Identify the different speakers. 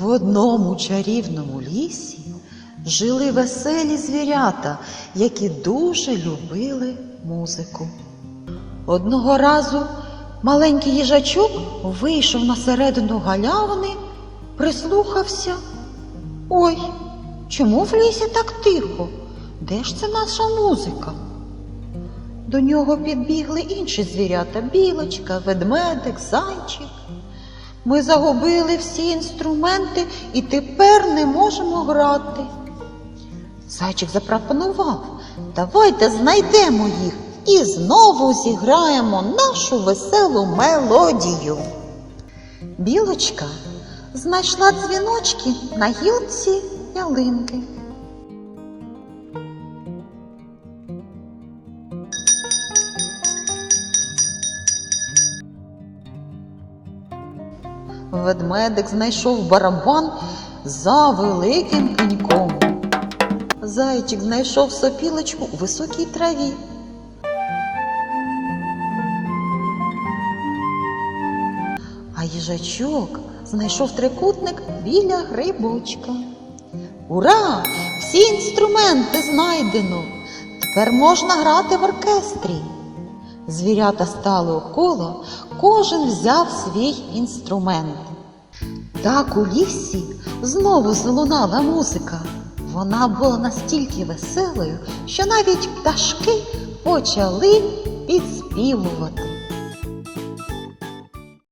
Speaker 1: В одному чарівному лісі жили веселі звірята, які дуже любили музику. Одного разу маленький їжачок вийшов на середину галявини, прислухався. Ой, чому в лісі так тихо? Де ж це наша музика? До нього підбігли інші звірята білочка, ведмедик, зайчик. Ми загубили всі інструменти і тепер не можемо грати. Зайчик запропонував, давайте знайдемо їх і знову зіграємо нашу веселу мелодію. Білочка знайшла дзвіночки на гілці ялинки. Ведмедик знайшов барабан за великим пеньком. Зайчик знайшов сопілочку у високій траві. А їжачок знайшов трикутник біля грибочка. Ура! Всі інструменти знайдено. Тепер можна грати в оркестрі. Звірята стали у коло, кожен взяв свій інструмент. Так у лісі знову залунала музика. Вона була настільки веселою, що навіть пташки почали підспівувати.